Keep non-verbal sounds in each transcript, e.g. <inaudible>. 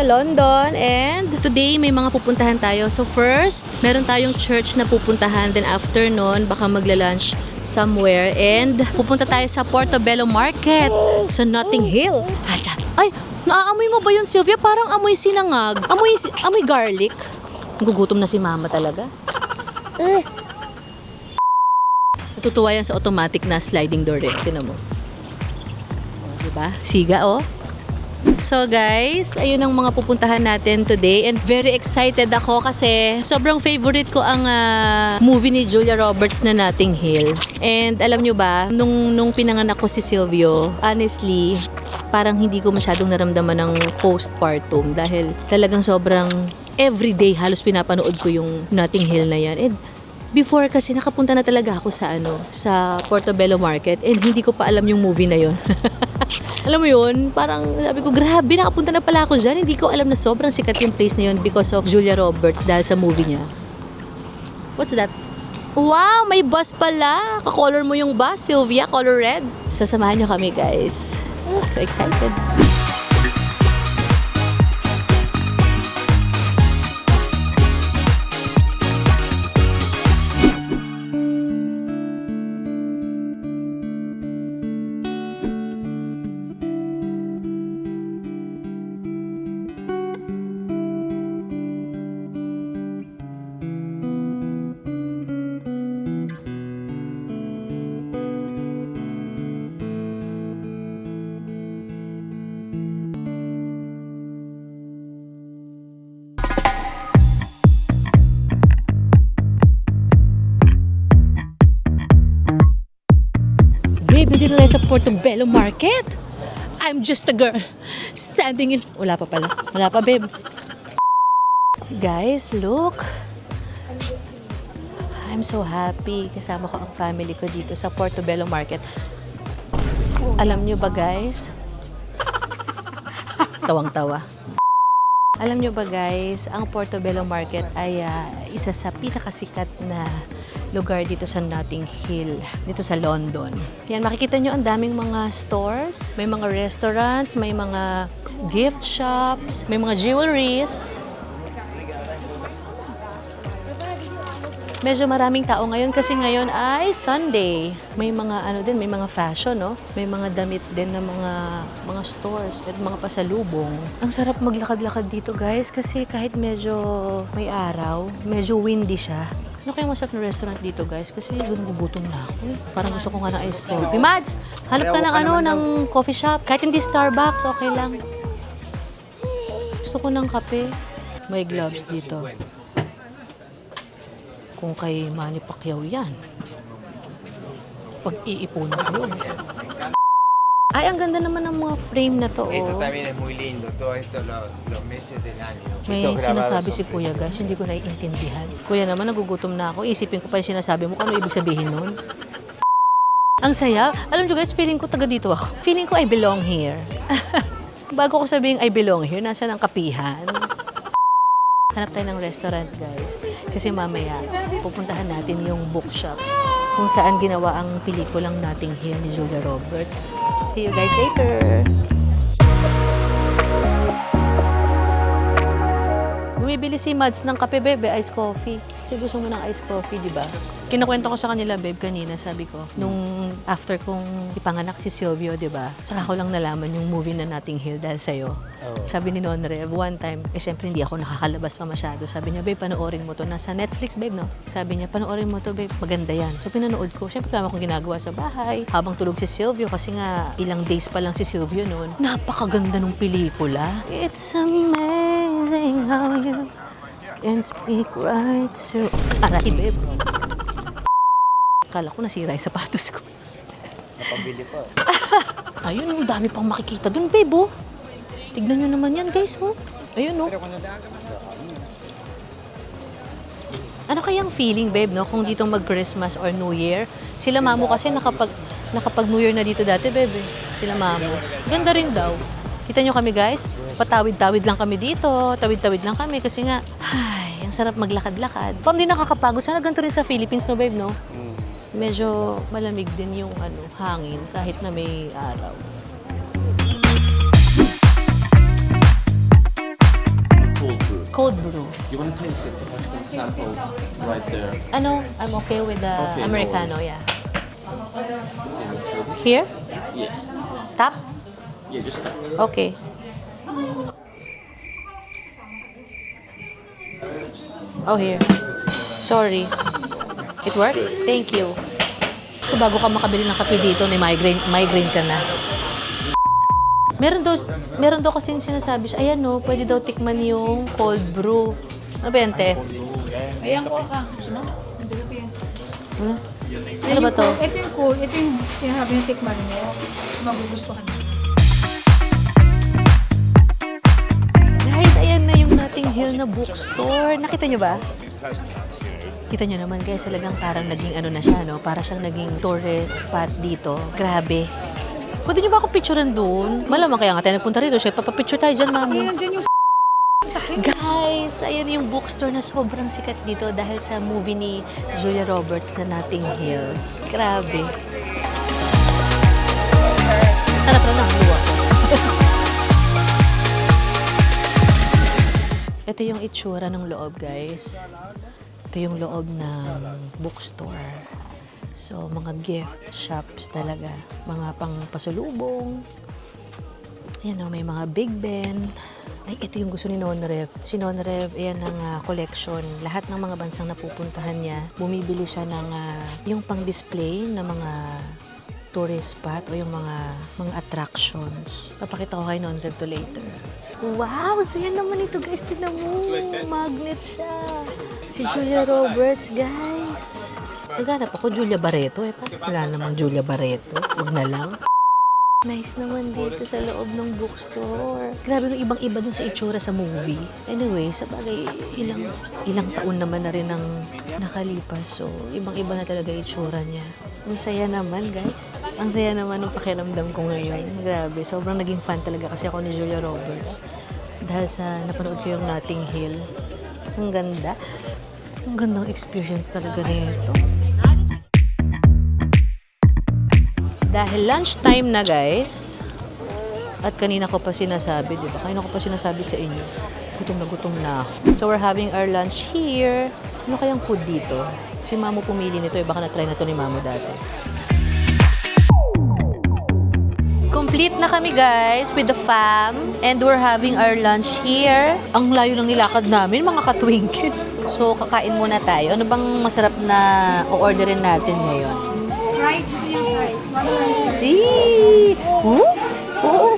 sa London and today may mga pupuntahan tayo. So first, meron tayong church na pupuntahan. Then after nun, baka magla-lunch somewhere. And pupunta tayo sa Portobello Market sa Notting Hill. Ay, naaamoy mo ba yun, Sylvia? Parang amoy sinangag. Amoy, amoy garlic. Gugutom na si mama talaga. Natutuwa yan sa automatic na sliding door eh. Tinan mo. Diba? Siga, oh. So guys, ayun ang mga pupuntahan natin today and very excited ako kasi sobrang favorite ko ang ah, movie ni Julia Roberts na Notting Hill. And alam nyo ba, nung, nung pinanganak ko si Silvio, honestly, parang hindi ko masyadong naramdaman ng postpartum dahil talagang sobrang everyday halos pinapanood ko yung Notting Hill na yan. And before kasi nakapunta na talaga ako sa ano, sa Portobello Market and hindi ko pa alam yung movie na yon. <laughs> <laughs> alam mo yun, parang sabi ko, grabe, nakapunta na pala ako dyan. Hindi ko alam na sobrang sikat yung place na yun because of Julia Roberts dahil sa movie niya. What's that? Wow, may bus pala. Kakolor mo yung bus, Sylvia, color red. Sasamahan niyo kami, guys. So excited. Dito sa Portobello Market. I'm just a girl standing in... Wala pa pala. Wala pa, babe. Guys, look. I'm so happy. Kasama ko ang family ko dito sa Portobello Market. Alam nyo ba, guys? <laughs> Tawang-tawa. Alam nyo ba guys, ang Portobello Market ay ah, isa sa pinakasikat na lugar dito sa Notting Hill, dito sa London. Yan, makikita nyo ang daming mga stores, may mga restaurants, may mga gift shops, may mga jewelries. Medyo maraming tao ngayon kasi ngayon ay Sunday. May mga ano din, may mga fashion, no? May mga damit din na mga mga stores at mga pasalubong. Ang sarap maglakad-lakad dito, guys, kasi kahit medyo may araw, medyo windy siya. Ano kayang masarap na restaurant dito, guys? Kasi gugutom na ako. eh. Parang gusto ko nga ng ice coffee. Mads, hanap ka ng ano, ng coffee shop. Kahit hindi Starbucks, okay lang. Gusto ko ng kape. May gloves dito. Kung kay Manny Pacquiao yan. Pag-iipunan ko yun. Ay, ang ganda naman ng mga frame na to. Esto Oh. también es muy lindo, todos estos los, los meses del año. May Estos sinasabi si Kuya guys, hindi ko naiintindihan. Kuya naman, nagugutom na ako. Isipin ko pa yung sinasabi mo, kung ano ibig sabihin nun. Ang saya. Alam nyo guys, feeling ko taga dito ako. Feeling ko I belong here. <laughs> Bago ko sabihin I belong here, nasa ng kapihan. Hanap tayo ng restaurant, guys. Kasi mamaya, pupuntahan natin yung bookshop kung saan ginawa ang pelikulang Notting Hill ni Julia Roberts. See you guys later! Bumibili si Mads ng kape, bebe, ice coffee. Kasi gusto mo ng ice coffee, di ba? Kinakwento ko sa kanila, babe, kanina, sabi ko, nung after kong ipanganak si Silvio, di ba? Saka ko lang nalaman yung movie na Notting Hill dahil sa'yo. Sabi ni Non Rev, one time, eh syempre hindi ako nakakalabas pa masyado. Sabi niya, babe, panoorin mo to. Nasa Netflix, babe, no? Sabi niya, panoorin mo to, babe. Maganda yan. So pinanood ko. Syempre, wala akong ginagawa sa bahay. Habang tulog si Silvio, kasi nga, ilang days pa lang si Silvio noon. Napakaganda ng pelikula. It's amazing how you can speak right to... Aray, babe. Kala ko nasira yung sapatos ko. Napambili pa. <laughs> Ayun, ang dami pang makikita dun, babe, oh. Tignan nyo naman yan, guys, oh. Ayun, oh. Ano kayang feeling, babe, no? Kung dito mag-Christmas or New Year? Sila mamo kasi nakapag, nakapag New Year na dito dati, babe. eh. Sila mamo. Ganda rin daw. Kita nyo kami, guys? Patawid-tawid lang kami dito. Tawid-tawid lang kami kasi nga, <sighs> ay, ang sarap maglakad-lakad. Parang di nakakapagod. Sana ganito rin sa Philippines, no, babe, no? Medyo malamig din yung ano, hangin kahit na may araw. cold brew. You want to taste it? We have some samples right there. Ano? I'm okay with the Okay, no Americano, yeah. Okay, so- Here? Yes. Tap? Yeah, just that. Okay. Oh, here. Sorry. It worked? Thank you. So, bago ka makabili ng kape dito, may migraine, migraine ka na. Meron daw, meron daw kasing sinasabi siya, ayan no, pwede daw tikman yung cold brew. Ano ba yan, te? Ayan ko ka. Yan. Ano? Ano ba to? Ito yung cool. Ito yung sinasabi ng tikman mo. Magugustuhan mo. Guys, ayan na yung nating Hill na bookstore. Nakita nyo ba? Kita nyo naman guys, talagang parang naging ano na siya, no? Para siyang naging tourist spot dito. Grabe. Pwede nyo ba ako picturean doon? Malamang kaya nga tayo nagpunta rito. Siya, papapicture tayo dyan, mami. Nandiyan yung Guys, ayan yung bookstore na sobrang sikat dito dahil sa movie ni Julia Roberts na Notting Hill. Grabe. Hanap na lang, luwa. <laughs> Ito yung itsura ng loob, guys. Ito yung loob ng bookstore. So, mga gift shops talaga. Mga pang pasalubong. Ayan o, may mga Big Ben. Ay, ito yung gusto ni Nonrev. Si Nonrev, ayan ang ah, collection. Lahat ng mga bansang napupuntahan niya, bumibili siya ng ah, yung pang-display ng mga tourist spot o yung mga mga attractions. Papakita ko kay Nonrev to later. Wow! Saya naman ito guys. Tignan mo. Magnet siya. Si Julia Roberts, guys. Naghanap ako Julia Barreto. Eh, parang wala namang Julia Barreto. Huwag na lang. Nice naman dito sa loob ng bookstore. Grabe nung ibang-iba dun sa itsura sa movie. Anyway, sa bagay, ilang, ilang taon naman na rin ang nakalipas. So, ibang-iba na talaga itsura niya. Ang saya naman, guys. Ang saya naman ng pakiramdam ko ngayon. Grabe, sobrang naging fan talaga kasi ako ni Julia Roberts. Dahil sa napanood ko yung Notting Hill. Ang ganda. Ang gandang experience talaga nito. Dahil lunchtime na guys, at kanina ko pa sinasabi, di ba? Kanina ko pa sinasabi sa inyo, gutom na gutom na ako. So we're having our lunch here. Ano kayang food dito? Si Mamo pumili nito, eh, baka na-try na to ni Mamo dati. Complete na kami guys with the fam and we're having our lunch here. Ang layo ng nilakad namin, mga katwinkin. So kakain muna tayo. Ano bang masarap na o-orderin natin ngayon? fries. Fries. Eee! Oo? Oo.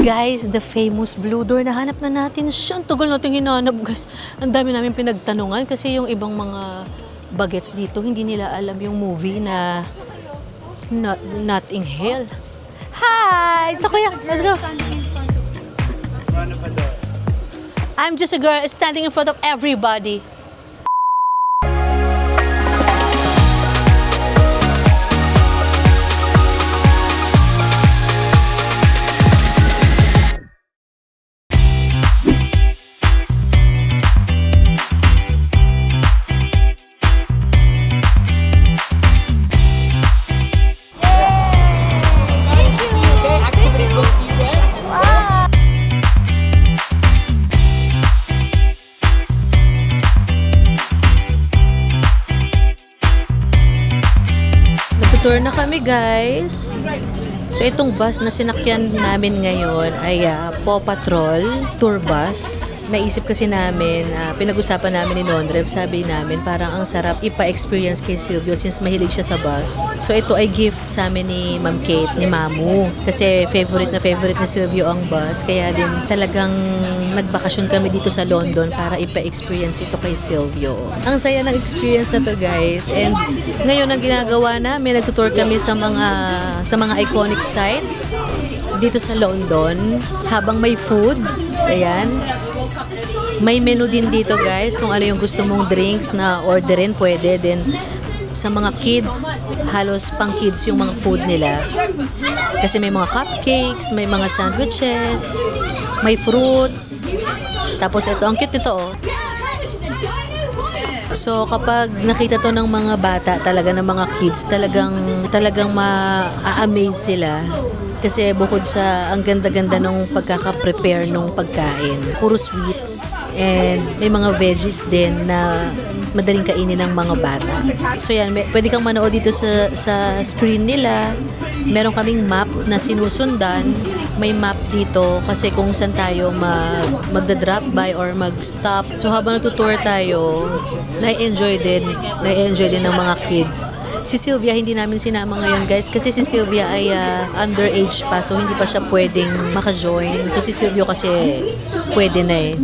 Guys, the famous blue door, nahanap na natin siya. Ang tagal natin hinanap, guys. Ang dami namin pinagtanungan kasi yung ibang mga bagets dito, hindi nila alam yung movie na Not, Notting Hill. Hi! Ito kuya. Let's go. I'm just a girl standing in front of everybody. Guys. So itong bus na sinakyan namin ngayon ay ah, Paw Patrol Tour Bus. Naisip kasi namin, ah, pinag-usapan namin ni Nonrev, sabi namin parang ang sarap ipa-experience kay Silvio since mahilig siya sa bus. So ito ay gift sa amin ni Ma'am Kate, ni Mamu. Kasi favorite na favorite ni Silvio ang bus. Kaya din talagang nagbakasyon kami dito sa London para ipa-experience ito kay Silvio. Ang saya ng experience na to guys. And ngayon ang ginagawa namin, nagtutour kami sa mga sa mga iconic sites dito sa London habang may food. Ayan. May menu din dito guys kung ano yung gusto mong drinks na orderin pwede din. Sa mga kids halos pang kids yung mga food nila. Kasi may mga cupcakes may mga sandwiches may fruits. Tapos ito ang cute nito oh. So kapag nakita to ng mga bata talaga ng mga kids, talagang talagang ma-amaze sila Kasi bukod sa ang ganda-ganda nung pagkaka-prepare nung pagkain, puro sweets and may mga veggies din na madaling kainin ng mga bata. So yan, may, pwede kang manood dito sa, sa screen nila. Meron kaming map na sinusundan. May map dito kasi kung saan tayo mag, magda-drop by or mag-stop. So habang natutour tayo, na-enjoy din, na-enjoy din ng mga kids. Si Sylvia hindi namin sinama ngayon guys kasi si Sylvia ay ah, underage pa so hindi pa siya pwedeng maka-join. So si Silvio kasi pwede na eh.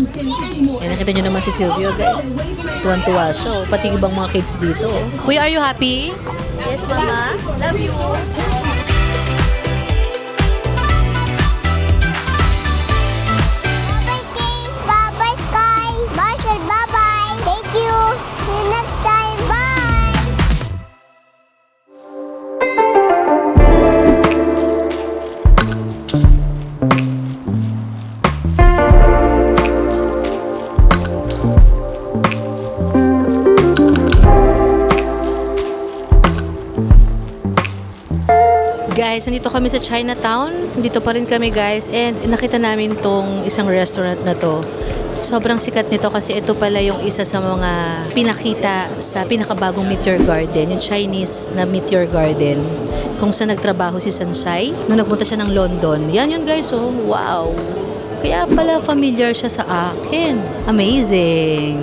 Eh nakita nyo naman si Silvio guys. Tuwan-tuwa siya. oh. Pati ibang mga kids dito. Kuya, are you happy? Yes, mama. Love you. You next time. Bye. Guys, nandito kami sa Chinatown. Dito pa rin kami guys. And nakita namin tong isang restaurant na to. Sobrang sikat nito kasi ito pala yung isa sa mga pinakita sa pinakabagong Meteor Garden, yung Chinese na Meteor Garden, kung saan nagtrabaho si Sansai nung nagpunta siya ng London. Yan yun guys, oh. Wow! Kaya pala familiar siya sa akin. Amazing!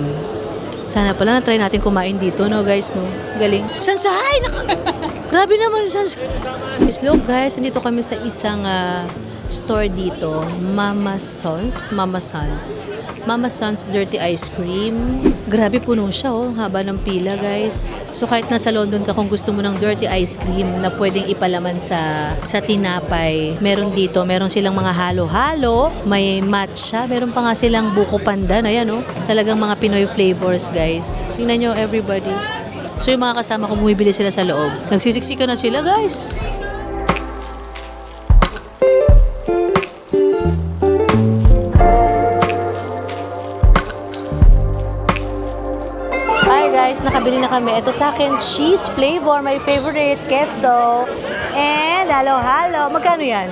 Sana pala na-try natin kumain dito, no guys, no? Galing. Sansai! Naka... <laughs> Grabe naman, Sansai! Slow guys, nandito kami sa isang ah, store dito. Mama Sons. Mama Sons. Mama Sons Dirty Ice Cream. Grabe puno siya, oh. Haba ng pila, guys. So kahit nasa London ka, kung gusto mo ng dirty ice cream na pwedeng ipalaman sa sa tinapay, meron dito. Meron silang mga halo-halo. May matcha. Meron pa nga silang buko pandan. Ayan, oh. Talagang mga Pinoy flavors, guys. Tingnan nyo, everybody. So yung mga kasama ko, bumibili sila sa loob. Nagsisiksika na sila, guys. Kami. Ito sa akin, cheese flavor, my favorite, queso. And halo-halo. Magkano yan?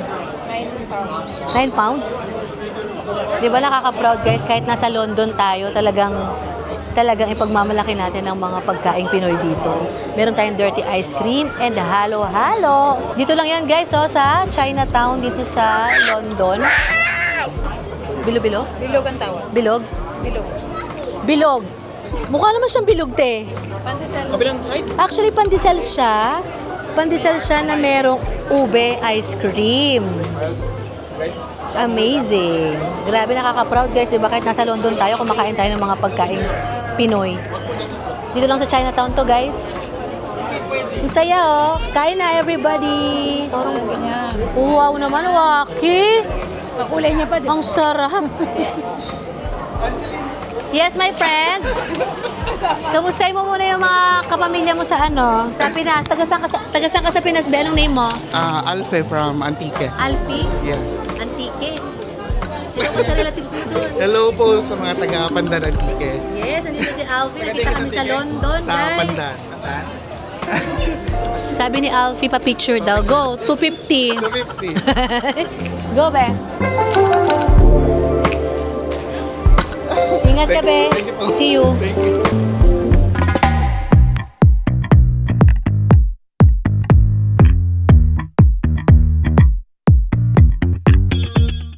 9 pounds. 9 pounds? Di ba nakaka-proud guys, kahit nasa London tayo, talagang talagang ipagmamalaki natin ang mga pagkaing Pinoy dito. Meron tayong dirty ice cream and halo-halo. Dito lang yan guys, oh, sa Chinatown, dito sa London. Bilo-bilo? Bilog ang tawag. Bilog? Bilog. Bilog. Mukha naman siyang bilog, te. Pandesal. Kabilang side? Actually, pandesal siya. Pandesal siya na merong ube ice cream. Amazing. Grabe nakaka-proud guys, diba? Kahit nasa London tayo, kumakain tayo ng mga pagkain Pinoy. Dito lang sa Chinatown to, guys. Ang saya, oh. Kain na, everybody. Parang ganyan. Wow naman, Waki. Kakulay niya pa. Ang sarap. <laughs> Yes, my friend. Kamustahin mo muna yung mga kapamilya mo sa ano? Sa Pinas. Taga saan ka sa, taga saan ka sa Pinas? Be, anong name mo? Uh, Alfe from Antique. Alfie? Yeah. Antique. Hello ko sa relatives mo doon. Hello po sa mga taga Pandan Antique. Yes, andito si Alfie. Nakita kami sa London, Sa guys. Pandan. <laughs> Sabi ni Alfie, pa-picture daw. Go, 250. 250. <laughs> Go, be. Ingat ka, be. See you. Thank you.